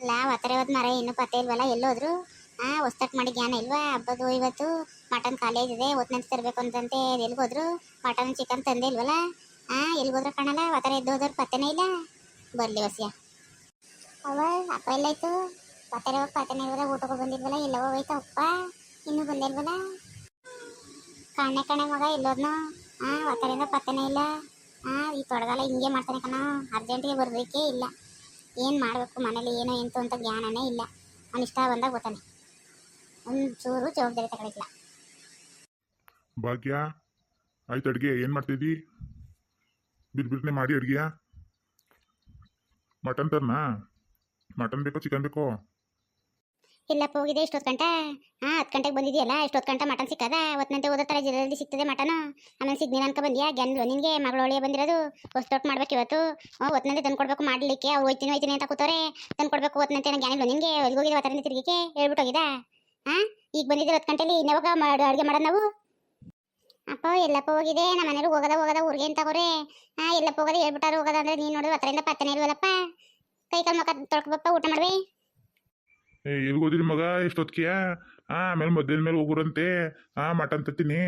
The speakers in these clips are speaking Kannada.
ಅಲ್ಲ ಹತ್ತರ ಇವತ್ತು ಮರ ಇನ್ನೂ ಪತ್ತೆ ಇಲ್ವಲ್ಲ, ಎಲ್ಲೋದ್ರು? ಹಾಂ ಹೊಸ್ತಟ್ ಮಾಡಿ ಜ್ಞಾನ ಇಲ್ವಾ? ಹಬ್ಬದ್ದು ಇವತ್ತು ಮಟನ್ ಕಾಲೇಜ್ ಇದೆ ಒತ್ನಂತ ತರಬೇಕು ಅಂತಂತೆ ಎಲ್ಗೋದ್ರು ಮಟನ್ ಚಿಕನ್ ತಂದೆ ಇಲ್ವಲ್ಲ? ಎಲ್ಲಿ ಹೋದ್ರು ಕಾಣಲ್ಲ, ಒತ್ತಾರೆ ಎದ್ದು ಹೋದ್ರೆ ಪತ್ತೆನೇ ಇಲ್ಲ? ಬರಲಿ ವಸಿಯ. ಅವ ಅಪ್ಪ ಎಲ್ಲಾಯ್ತು? ಪತ್ತೆರೆ ಹೋಗಿ ಪತ್ತೆನೇ ಇಲ್ವಲ್ಲ, ಊಟಕ್ಕೆ ಬಂದಿಲ್ವಲ್ಲ ಎಲ್ಲವೋ ಹೋಯ್ತು, ಅಪ್ಪ? ಇನ್ನೂ ಬಂದಿಲ್ವಲ್ಲ ಕಣ್ಣೆ ಕಣೆ ಮಗ, ಎಲ್ಲೋದ್ನು? ಹಾಂ ಒತ್ತರಿಂದ ಪತ್ತೆನೇ ಇಲ್ಲ. ಹಾಂ ಈ ತೊಡಗಲ್ಲ ಹಿಂಗೆ ಮಾಡ್ತಾನೆ ಕಣ, ಅರ್ಜೆಂಟಿಗೆ ಬರಬೇಕೇ ಇಲ್ಲ. ಏನು ಮಾಡಬೇಕು ಮನೇಲಿ? ಏನೋ ಎಂತು ಅಂತ ಜ್ಞಾನನೇ ಇಲ್ಲ. ಅವ್ನು ಇಷ್ಟ ಬಂದಾಗ ಗೊತ್ತಾನೆ ಒಂದು ಚೂರು ಜವಾಬ್ದಾರಿ ತಗೊಳಿಲ್ಲ ಭಾಗ್ಯ, ಆಯ್ತು ಅಡುಗೆ, ಏನು ಮಾಡ್ತಿದ್ದಿ? ಬಿರ್ ಬಿರ್ನೆ ಮಾಡಿ ಅಡುಗೆಯ? ಮಟನ್ ತರ್ನಾ? ಮಟನ್ ಬೇಕೋ ಚಿಕನ್ ಬೇಕೋ? ಇಲ್ಲಪ್ಪ, ಹೋಗಿದೆ, ಇಷ್ಟೊತ್ತು ಗಂಟೆ. ಹಾಂ, ಹತ್ತು ಗಂಟೆಗೆ ಬಂದಿದೆಯಲ್ಲ, ಇಷ್ಟೊತ್ತು ಗಂಟೆ ಮಟನ್ ಸಿಕ್ಕದ? ಓದೋ ಥರ ಜಲ್ದಿ ಸಿಗ್ತದೆ ಮಟನು. ಆಮೇಲೆ ಸಿಗ್ನಿಲ್ಲ ಅನ್ಕೊ ಬಂದಿಯಾ? ಗೆಂದ್ಲು ನಿನಗೆ ಮಗಳು ಒಳ್ಳೆ ಬಂದಿರೋದು. ಹೊಸ್ತೊಟ್ಟು ಮಾಡ್ಬೇಕು ಇವತ್ತು. ಒತ್ತಿನಂತೆ ತಂದು ಕೊಡ್ಬೇಕು ಮಾಡಲಿಕ್ಕೆ. ಅವ್ರು ಹೋಯ್ತೀನಿ ಹೋಯ್ತೀನಿ ಅಂತ ಕೂತವ್ರೆ. ತಂದು ಕೊಡ್ಬೇಕು ಒತ್ತಿನಂತೆ ನಂಗೆ ಜ್ಞಾನಿಲ್ಲ ನಿನಗೆ ಎಲ್ಗೋಗಿದೆ ಅವತ್ತರಿಂದ ತಿರುಗಿಕೆ? ಹೇಳ್ಬಿಟ್ಟು ಹೋಗಿದ ಹಾಂ, ಈಗ ಬಂದಿದ್ದೀರ ಹತ್ತು ಗಂಟೆಲಿ? ಇನ್ನವಾಗ ಮಾಡಿ ಅಡುಗೆ ಮಾಡೋದು ನಾವು? ಅಪ್ಪ, ಎಲ್ಲಪ್ಪ ಹೋಗಿದೆ. ನಮ್ಮ ಮನೇಲಿ ಹೋಗದ ಹೋಗದ, ಊರಿಗೆ ಅಂತ ತಗೋರೆ? ಹಾಂ, ಎಲ್ಲಪ್ಪ ಹೋಗದ ಹೇಳ್ಬಿಟ್ಟಾರು. ಹೋಗೋದಂದ್ರೆ ನೀನು ನೋಡಿದ್ರೆ ಹತ್ತರಿಂದ ಪತ್ತನೇ ಇಲ್ವಲ್ಲಪ್ಪ ಕೈ ಕಾಲು ಮುಖ ತೊಳ್ಕೊಬಪ್ಪ ಊಟ ಮಾಡ್ವಿ. ಏ ಎಲ್ಲಿಗೆ ಹೋದಿರಿ ಮಗ ಎಷ್ಟೊತ್ತಿಗೆಯ ಆ, ಆಮೇಲೆ ಮಧ್ಯಾಹ್ನ ಮೇಲೆ ಹೋಗುರಂತೆ, ಆ, ಮಟನ್ ತತ್ತೀನಿ,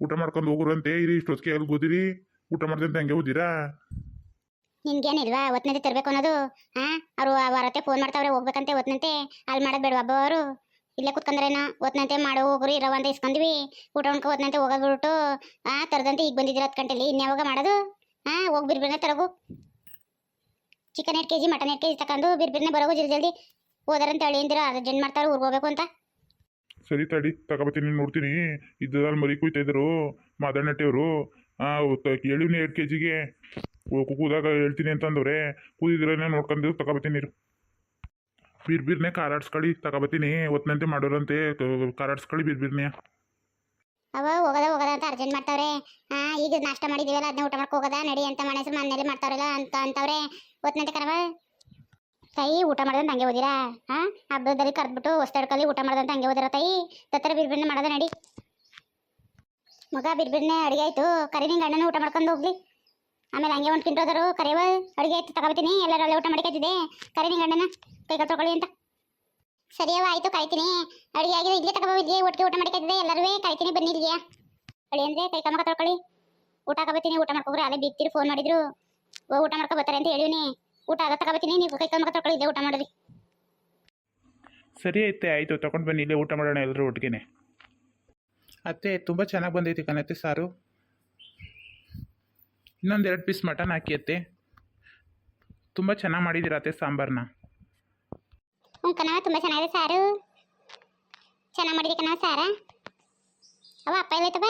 ಊಟ ಮಾಡ್ಕೊಂಡು ಹೋಗುರಂತೆ, ಇರಿ ಇಷ್ಟೊತ್ತಿಗೆ ಅಲ್ಲಿ ಹೋದಿರಿ ಊಟ ಮಾಡ್ದಂತ ಹಂಗೆ ಹೋದಿರಾ ನಿನ್ಗೇನಿಲ್ವಾ ಒತ್ನಂತೆ ತರಬೇಕು ಅನ್ನೋದು? ಹಾ ಅವರು ಅವರತ್ತೆ ಫೋನ್ ಮಾಡ್ತಾವ್ರೆ, ಹೋಗ್ಬೇಕಂತೆ ಒತ್ತನಂತೆ ಅಲ್ಲಿ ಮಾಡೋದು ಬೇಡ ಹಬ್ಬ ಅವರು? ಇಲ್ಲೇ ಕುತ್ಕೊಂಡ್ರೇನೋ ಒತ್ನಂತೆ ಮಾಡೋ, ಹೋಗ್ರಿ ಇರೋ ಅಂತ ಇಸ್ಕೊಂಡ್ವಿ, ಊಟ ಉಣ್ಕೊ ಒತ್ನಂತೆ ಹೋಗೋದ್ಬಿಟ್ಟು ಆ, ತರದಂತೆ ಈಗ ಬಂದಿದ್ದೀರ ಹತ್ತು ಗಂಟೆಲಿ ಇನ್ಯಾವಾಗ ಮಾಡೋದು? ಹಾ ಹೋಗಿ ಬಿರ್ಬಿರ್ನೆ ತರಗು. ಚಿಕನ್ ಎರಡು ಕೆ ಜಿ ಮಟನ್ ಎರಡು ಕೆ ಜಿ ತಗೊಂಡು ಬಿರ್ಬಿರ್ನೆ ಬರೋಗು, ಜಲ್ದಿ ಜಲ್ದಿ. ಹೋದಾರಂತ ಹೇಳಿ ಅಂದಿರ ಅರ್ಜೆಂಟ್ ಮಾಡ್ತಾರೆ ಊರಿಗೆ ಹೋಗ್ಬೇಕು ಅಂತ? ಸರಿ ತಡಿ ತಗೋಬತ್ತೀನಿ ನೋಡ್ತೀನಿ. ಇದ್ದಾಗ ಮರಿ ಕುಯ್ತಾ ಇದ್ರು ಮಾದಣ್ಣಟ್ಟಿಯವರು ಹೇಳಿವ್ನಿ ಎರಡು ಕೆ ಜಿಗೆ ಕೂದಾಗ ಹೇಳ್ತೀನಿ ಅಂತಂದವ್ರೆ. ಕೂದಿದ್ರೇನೆ ನೋಡ್ಕೊಂಡು ತಗೋಬತ್ತೀನಿ ಬೀರ್ ಬೀರ್ನೆ ಕಾರಾಡ್ಸ್ಕೊಳ್ಳಿ ತಗೋಬತ್ತೀನಿ. ಒತ್ತನಂತೆ ಮಾಡೋರಂತೆ ಕಾರಾಡ್ಸ್ಕೊಳ್ಳಿ ಬೀರ್ ಬೀರ್ನೆ. ಅವ ಹೋಗದ ಹೋಗದ ಅಂತ ಅರ್ಜೆಂಟ್ ಮಾಡ್ತಾವ್ರೆ. ಹಾ ಈಗ ನಾಷ್ಟ ಮಾಡಿದೀವಲ್ಲ ಅದನ್ನ ಊಟ ಮಾಡ್ಕೋಗದ ನಡಿ ಅಂತ ಮನೆ ಹೆಸರು ಮನೇಲಿ ಮಾಡ್ತಾವ್ರಲ್ಲ ಅಂತ ಅಂತವ್ರೆ. ಒತ್ತನಂತೆ ಕರವ ತಾಯಿ, ಊಟ ಮಾಡ್ದಂತ ಹಂಗೆ ಓದಿರಾ? ಹಾ? ಹಬ್ಬದಲ್ಲಿ ಕರ್ದ್ಬಿಟ್ಟು ಹೊಸ್ತಡ್ಕಲ್ಲಿ ಊಟ ಮಾಡ್ದಂತ ಹಂಗೆ ಓದಿರ ತಾಯಿ? ತತ್ತರ ಬಿರ್ಬಿರ್ನೆ ಮಾಡೋದ ನಡಿ. ಮಗ ಬಿರ್ಬಿರ್ನೆ, ಅಡಿಗೆ ಆಯ್ತು. ಕರಿ ನಿಂಗೆ ಅಣ್ಣನ ಊಟ ಮಾಡ್ಕೊಂಡು ಹೋಗ್ಲಿ. ಆಮೇಲೆ ಹಂಗೆ ಒಂದು ಕಿಂಟೋದರು ಕರೆಯವ ಅಡಿಗೆ ಆಯ್ತು ತಗೋತೀನಿ ಎಲ್ಲರೂ ಒಳ್ಳೆ ಊಟ ಮಾಡ್ಕೊತಿದ್ದೆ. ಕರಿ ನಿಂಗೆ ಅಣ್ಣನ. ಕೈ ಅಂತ. ಸರಿಯವ ಆಯ್ತು, ಕಾಯ್ತೀನಿ. ಅಡಿಗೆ ಆಗಿದೆ, ಇಲ್ಲೇ ತಗೋಬಿದ್ವಿ ಒಟ್ಟಿಗೆ ಊಟ ಮಾಡ್ಕೊತಿದ್ದೆ. ಎಲ್ಲರೂ ಕಾಯ್ತೀನಿ, ಬನ್ನಿ ಇಲ್ಲಿಗೆ. ಅಳಿ ಅಂದರೆ ಕೈ ಕಮಕ ತೊಳ್ಕೊಳ್ಳಿ. ಊಟ ಹಾಕಬತ್ತೀನಿ, ಊಟ ಮಾಡ್ಕೊಬ್ರಿ ಅಲ್ಲೇ ಬಿತ್ತಿರು ಫೋನ್ ಮಾಡಿದ್ರು. ಊಟ ಮಾಡ್ಕೊ ಬರ್ತಾರೆ ಅಂತ ಹೇಳಿವ್ನಿ. ಊಟ ಆಗ ತಗೋಬತ್ತೀನಿ ನೀವು ಕೈ ಕಮಕ ತೊಳ್ಕೊಳ್ಳಿ ಇಲ್ಲೇ ಊಟ ಮಾಡಿದ್ರಿ ಸರಿ ಐತೆ ಆಯಿತು ತಗೊಂಡು ಬನ್ನಿ ಇಲ್ಲೇ ಊಟ ಮಾಡೋಣ ಎಲ್ಲರೂ ಒಟ್ಟಿಗೆ ಅತ್ತೆ ತುಂಬ ಚೆನ್ನಾಗಿ ಬಂದೈತಿ ಕಣತ್ತೆ ಸಾರು. ಇನ್ನೊಂದು ಎರಡು ಪೀಸ್ ಮಟನ್ ಹಾಕಿ ಅತ್ತೆ. ತುಂಬ ಚೆನ್ನಾಗಿ ಮಾಡಿದ್ದೀರ ಅತ್ತೆ ಸಾಂಬಾರನ್ನ ಹ್ಞೂ ಕಣ ತುಂಬ ಚೆನ್ನಾಗಿದೆ ಸಾರು. ಚೆನ್ನಾಗಿ ಮಾಡಿದೆ ಕಣ ಸಾರ. ಅವ ಅಪ್ಪ ಎಲ್ಲೈತವ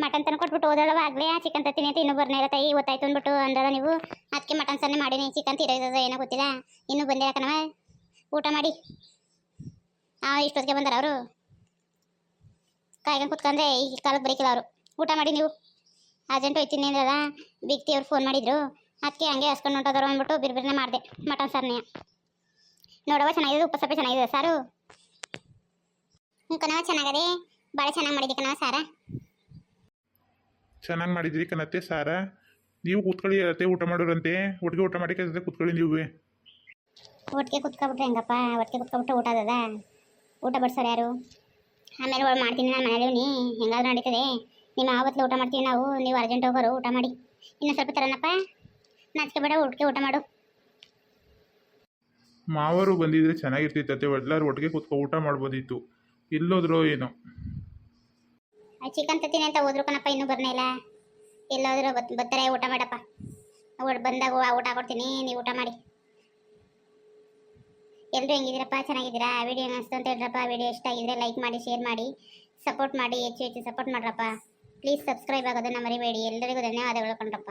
ಮಟನ್ ತಂದು ಕೊಟ್ಬಿಟ್ಟು ಹೋದಳವ ಆಗ್ಲೇ. ಚಿಕನ್ ತತ್ತೀನಿ ಅಂತ ಇನ್ನೂ ಬರ್ನೇ ಇರತ್ತೆ. ಈ ಗೊತ್ತಾಯ್ತು ಅಂದ್ಬಿಟ್ಟು ಅಂದದ ನೀವು. ಅದಕ್ಕೆ ಮಟನ್ ಸನ್ನೆ ಮಾಡಿನಿ. ಚಿಕನ್ ತಿರೋದ ಏನೋ ಗೊತ್ತಿಲ್ಲ. ಇನ್ನೂ ಬಂದಿಲ್ಲ ಕಣವ ಊಟ ಮಾಡಿ. ಆ, ಇಷ್ಟೊತ್ತಿಗೆ ಬಂದಾರ ಅವರು. ಕಾಯ್ಕೊಂಡು ಕುತ್ಕೊಂಡ್ರೆ ಈ ಕಾಲಕ್ಕೆ ಬರೀಕಿಲ್ಲ ಅವರು. ಊಟ ಮಾಡಿ ನೀವು. ಅರ್ಜೆಂಟ್ ಹೋಯ್ತೀನಿ ಅಂದ್ರಲ್ಲ ಬಿಗ್ತಿ ಅವ್ರು ಫೋನ್ ಮಾಡಿದ್ರು. ಅದಕ್ಕೆ ಹಂಗೆ ಹಸ್ಕೊಂಡು ಹೊಂಟೋದ್ರು ಅಂದ್ಬಿಟ್ಟು ಬಿರ್ಬಿರ್ನೆ ಮಾಡಿದೆ. ಮಟನ್ ಸರ್ನೆ. ನೋಡವ ಚೆನ್ನಾಗಿದೆ. ಉಪ್ಪು ಸಪ್ಪೆ ಚೆನ್ನಾಗಿದೆ ಸಾರು. ಹ್ಞೂ ಕಣವ ಚೆನ್ನಾಗದೆ. ಭಾಳ ಚೆನ್ನಾಗಿ ಮಾಡಿದೆ ಕಣವ ಸಾರ. ಚೆನ್ನಾಗಿ ಮಾಡಿದ್ರಿ ಕಣತ್ತೆ ಸಾರ. ನೀವು ಕೂತ್ಕೊಳ್ಳಿ ಅತ್ತೆ ಊಟ ಮಾಡೋರಂತೆ. ಒಟ್ಟಿಗೆ ಊಟ ಮಾಡಿ ಕೆಲಸ ಕೂತ್ಕೊಳ್ಳಿ ನೀವು. ಒಟ್ಟಿಗೆ ಕುತ್ಕೊಬಿಟ್ರೆ ಹೆಂಗಪ್ಪ? ಒಟ್ಟಿಗೆ ಕುತ್ಕೊಬಿಟ್ರೆ ಊಟ ಅದದ? ಊಟ ಬಡ್ಸೋರು ಯಾರು? ಆಮೇಲೆ ಒಳಗೆ ಮಾಡ್ತೀನಿ ನಾನು ಮನೇಲಿ ನೀ. ಹೆಂಗಾದ್ರೂ ನಡೀತದೆ. ನಿಮ್ಮ ಆವತ್ತು ಊಟ ಮಾಡ್ತೀವಿ ನಾವು. ನೀವು ಅರ್ಜೆಂಟ್ ಹೋಗೋರು ಊಟ ಮಾಡಿ. ಇನ್ನೂ ಸ್ವಲ್ಪ ತರನಪ್ಪ ನಾಚಿಕೆ ಬೇಡ ಒಟ್ಟಿಗೆ ಊಟ ಮಾಡು. ಮಾವರು ಬಂದಿದ್ರೆ ಚೆನ್ನಾಗಿರ್ತಿತ್ತು ಅತ್ತೆ. ಎಲ್ಲರೂ ಒಟ್ಟಿಗೆ ಕೂತ್ಕೊ ಊಟ ಮಾಡ್ಬೋದಿತ್ತು. ಇಲ್ಲೋದ್ರೋ ಏನೋ. ಚಿಕನ್ ತತ್ತೀನಿ ಅಂತ ಹೋದ್ರು ಕಣಪ್ಪ, ಇನ್ನೂ ಬರ್ನೇ ಇಲ್ಲ. ಎಲ್ಲೋದ್ರು ಬತ್ ಬರ್ತಾರೆ, ಊಟ ಮಾಡಪ್ಪ. ಬಂದಾಗ ಊಟ ಕೊಡ್ತೀನಿ, ನೀವು ಊಟ ಮಾಡಿ. ಎಲ್ಲರೂ ಹೆಂಗಿದ್ದೀರಪ್ಪ? ಚೆನ್ನಾಗಿದ್ದೀರಾ? ವಿಡಿಯೋ ಅನಿಸ್ತು ಅಂತ ಹೇಳ್ರಪ್ಪ. ವಿಡಿಯೋ ಇಷ್ಟ ಆಗಿದ್ರೆ ಲೈಕ್ ಮಾಡಿ, ಶೇರ್ ಮಾಡಿ, ಸಪೋರ್ಟ್ ಮಾಡಿ, ಹೆಚ್ಚು ಹೆಚ್ಚು ಸಪೋರ್ಟ್ ಮಾಡ್ರಪ್ಪ. ಪ್ಲೀಸ್ ಸಬ್ಸ್ಕ್ರೈಬ್ ಆಗೋದನ್ನ ಮರಿಬೇಡಿ. ಎಲ್ಲರಿಗೂ ಧನ್ಯವಾದಗಳು ಕಣ್ರಪ್ಪ.